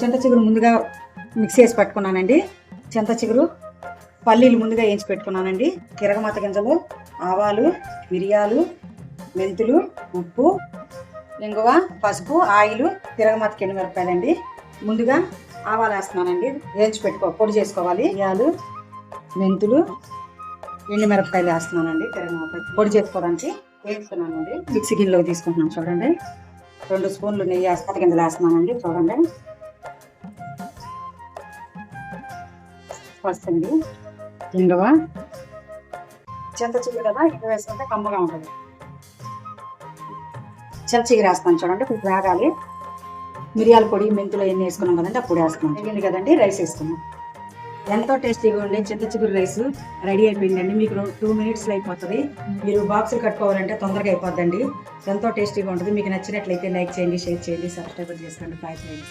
చింత చిగురు ముందుగా మిక్స్ చేసి పెట్టుకున్నానండి. చింత చిగురు పల్లీలు ముందుగా వేయించి పెట్టుకున్నానండి. తిరగమాత గింజలు ఆవాలు మిరియాలు మెంతులు ఉప్పు ఇంగువ పసుపు ఆయిల్ తిరగమాత కింద మిరపకాయలండి. ముందుగా ఆవాలు వేస్తున్నానండి. వేయించి పెట్టుకో పొడి చేసుకోవాలి. మిరియాలు మెంతులు ఎండు మిరపకాయలు వేస్తున్నానండి తిరగమాత పొడి చేసుకోవడానికి వేస్తున్నానండి. మిక్సీ గిన్నెలోకి తీసుకుంటున్నాను చూడండి. రెండు స్పూన్లు నెయ్యి వేస్తాను గింజలు వేస్తున్నానండి చూడండి. వస్తుంది. ఇంగువ చింత చిగురు కదా ఇంగువ వేసుకుంటే కమ్మగా ఉంటుంది. చింత చిగురు వేస్తాను చూడండి ఇప్పుడు వేగాలి. మిరియాల పొడి మెంతులు ఎన్ని వేసుకున్నాం కదండి అప్పుడు వేసుకున్నాం వేగింది కదండి రైస్ వేసుకున్నాం ఎంతో టేస్టీగా ఉండే చింత చిగురు రైస్ రెడీ అయిపోయిందండి. మీకు టూ మినిట్స్లో అయిపోతుంది. మీరు బాక్సులు కట్టుకోవాలంటే తొందరగా అయిపోద్దండి. ఎంతో టేస్టీగా ఉంటుంది. మీకు నచ్చినట్లయితే లైక్ చేయండి షేర్ చేయండి సబ్స్క్రైబ్ చేసుకోండి. బాయ్ చేయండి